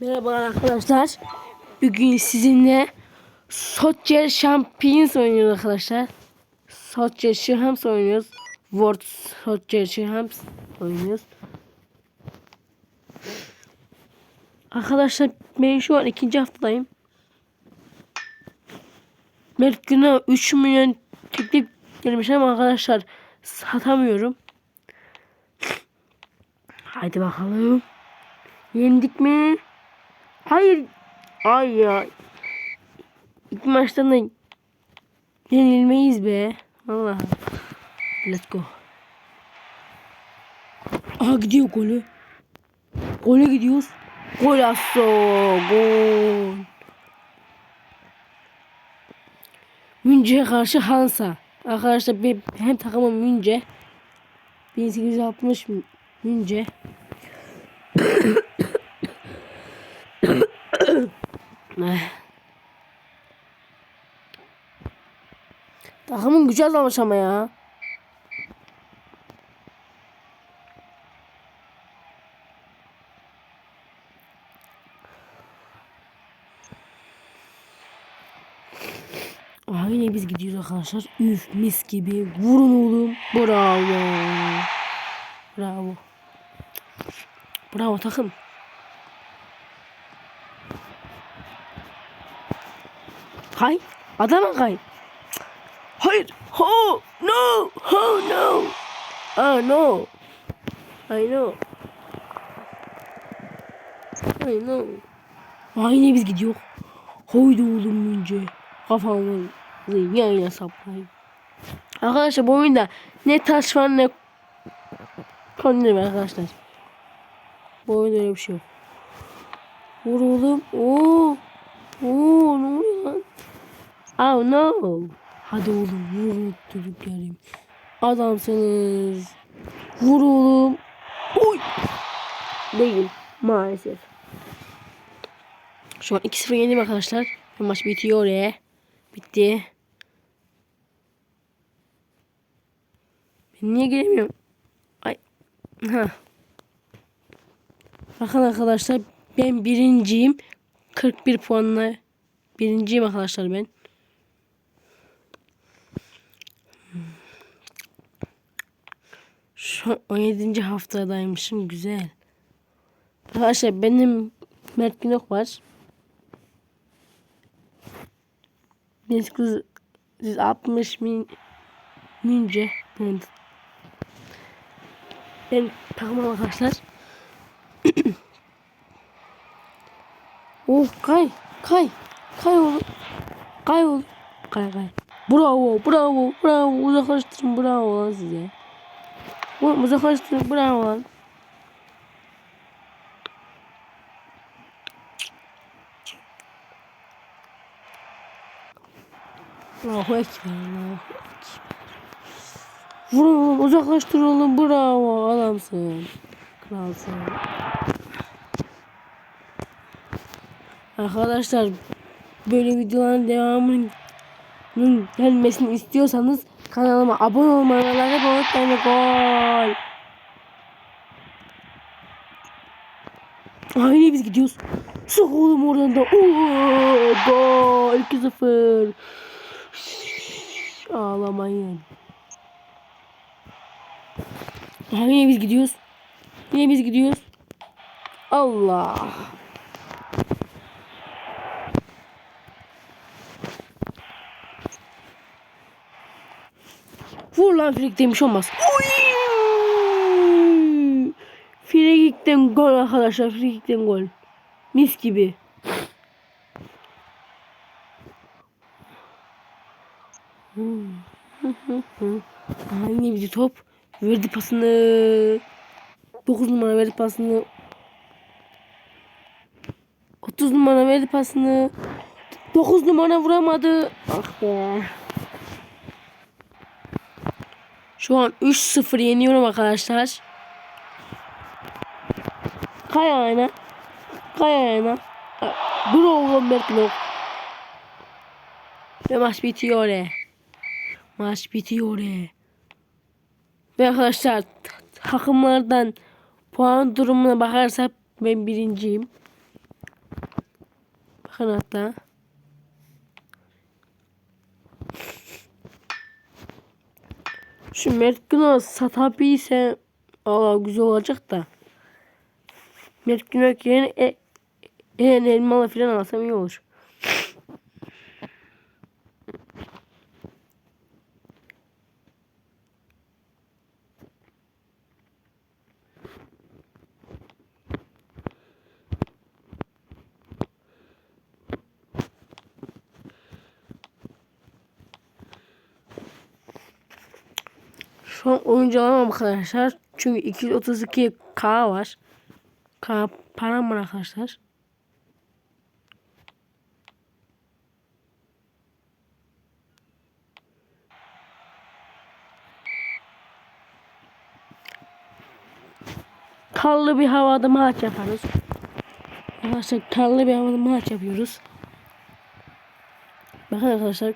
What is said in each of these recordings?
Merhaba arkadaşlar. Bugün sizinle Soccer Champions oynuyoruz arkadaşlar. Soccer Champions oynuyoruz. World Soccer Champions oynuyoruz. Arkadaşlar ben şu an ikinci haftadayım. Mert güne 3 milyon teklif gelmiş ama arkadaşlar satamıyorum. Haydi bakalım. Yendik mi? Hayır. Ay ya. İlk maçtan da yenilmeyiz be. Vallahi. Let's go. Aha gidiyor golü. Gole gidiyoruz. Gol asso. Gol. Münce'ye karşı Hansa. Arkadaşlar bir, hem takımım Münce. 1860 Münce. Takımın gücü azalmış ama ya. Yine biz gidiyoruz arkadaşlar. Üf mis gibi. Vurun oğlum. Bravo. Bravo. Bravo takım. Kay. Adama kay. Hayır. Oh no. Oh no. Oh no. I know. I know. Aa yine biz gidiyor. Haydi oğlum önce. Kafamı yayına saplayayım. Arkadaşlar bu oyunda ne taş var ne var arkadaşlar. Bu oyunda öyle bir şey yok. Vur oğlum. Oo. Oo ne oluyor lan? Oh no. Hadi oğlum vurun çocuklarım. Adamsınız. Vur oğlum. Oy. Değil maalesef. Şu an 2-0 yendim arkadaşlar. Maç bitiyor oraya. Bitti. Ben niye gelemiyorum? Ay. Ha. Bakın arkadaşlar ben birinciyim. 41 puanla birinciyim arkadaşlar ben. Şu an 17. haftadaymışım. Güzel. Arkadaşlar benim Mert Günok var. Biz kız 60 min mince ben ben tamam arkadaşlar. oh kay kay kay oğlum kay oğlum kay kay. Bravo bravo bravo uzaklaştırın bravo lan size. Oğlum uzaklaştırın bravo lan. Allahu Ekber, Allahu Ekber. Vurun uzaklaştır oğlum, bravo, adamsın. Kralsın. Arkadaşlar, böyle videoların devamının gelmesini istiyorsanız kanalıma abone like atmayı unutmayın. Gol. Aynı biz gidiyoruz. Sok oğlum oradan da. Gol 2-0. Ağlamayın. Yine biz gidiyoruz. Yine biz gidiyoruz. Allah. Lan frek demiş olmaz. Frikikten gol arkadaşlar. Frikikten gol. Mis gibi. Yine bir top. Verdi pasını. 9 numara verdi pasını. 30 numara verdi pasını. 9 numara vuramadı. Ah be. Şu an 3-0 yeniyorum arkadaşlar. Kay ayağına. Kay ayağına. Dur oğlum Berklok. Ve maç bitiyor. Maç bitiyor. Ve arkadaşlar takımlardan puan durumuna bakarsak ben birinciyim. Bakın hatta. Şu Mert Günok satabilse aa güzel olacak da. Mert Günok yerine e, e, elmalı falan alsam iyi olur. An oyuncu alamam arkadaşlar. Çünkü 232 K var. K param var arkadaşlar. Kallı bir havada maç yaparız. Arkadaşlar kallı bir havada maç yapıyoruz. Bakın arkadaşlar.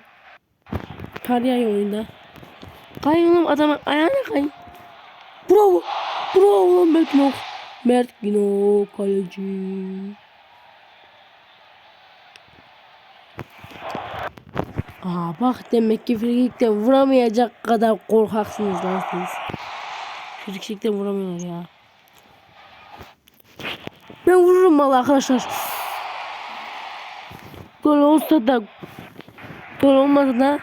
Kar yağıyor oyunda. Kayın oğlum adamın ayağına kayın. Bravo. Bravo lan Mert Günok. Mert Günok kaleci. Aa bak demek ki frikikte vuramayacak kadar korkaksınız lan siz. Frikikte vuramıyorlar ya. Ben vururum valla arkadaşlar. Gol olsa da gol olmasa da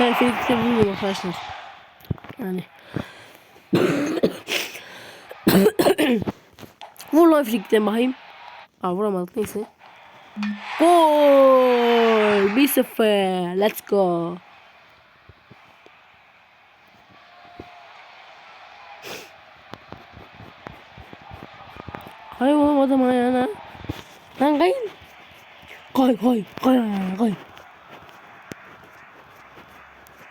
ben frikikte vururum arkadaşlar. Yani. Vur lan frikikten bakayım. Aa vuramadık neyse. Gol! 1-0. Let's go. Kay oğlum adam ayağına. Lan kayın. Kay kay kay kay.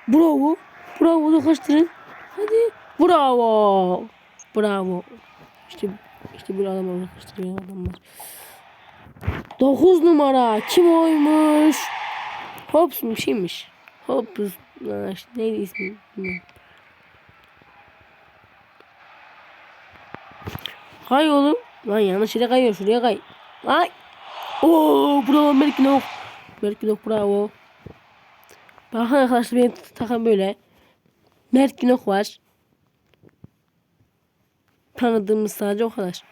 Bravo. Bravo uzaklaştırın. Hadi. Bravo. Bravo. İşte işte bir adam uzaklaştırıyor adamlar. 9 numara kim oymuş? Hops bir şeymiş. İşte neydi ismi bilmiyorum. Kay oğlum. Lan yanlış yere kayıyor şuraya kay. Ay. Oo bravo Merkinok. Merkinok bravo. Bakın arkadaşlar benim takım böyle. Merkinok var. Tanıdığımız sadece o kadar.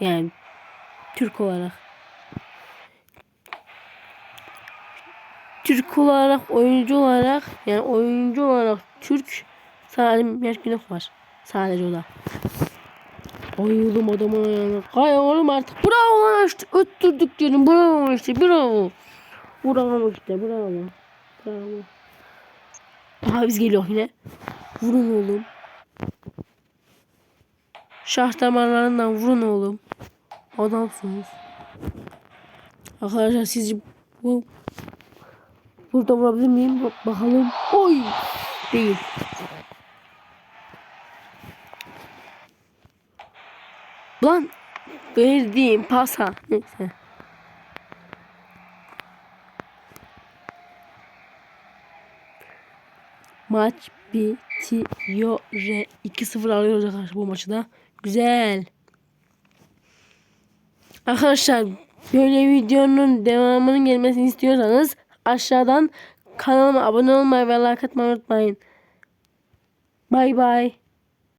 Yani Türk olarak. Türk olarak, oyuncu olarak yani oyuncu olarak Türk sadece Mert Günok var. Sadece o da. Ay oğlum adamın ayağına. Kay oğlum artık. Bravo lan işte. Öttürdük diyorum. Bravo işte. Bravo. Bravo işte. Bravo. Bravo. Aha biz geliyor yine. Vurun oğlum. Şah damarlarından vurun oğlum. Adamsınız. Arkadaşlar sizce bu Burada vurabilir miyim? Bak bakalım. Oy! Değil. Lan verdiğim pasa. Neyse. Maç bitiyor. 2-0 alıyoruz arkadaşlar bu maçı da. Güzel. Arkadaşlar böyle videonun devamının gelmesini istiyorsanız aşağıdan kanalıma abone olmayı ve like atmayı unutmayın. Bay bay.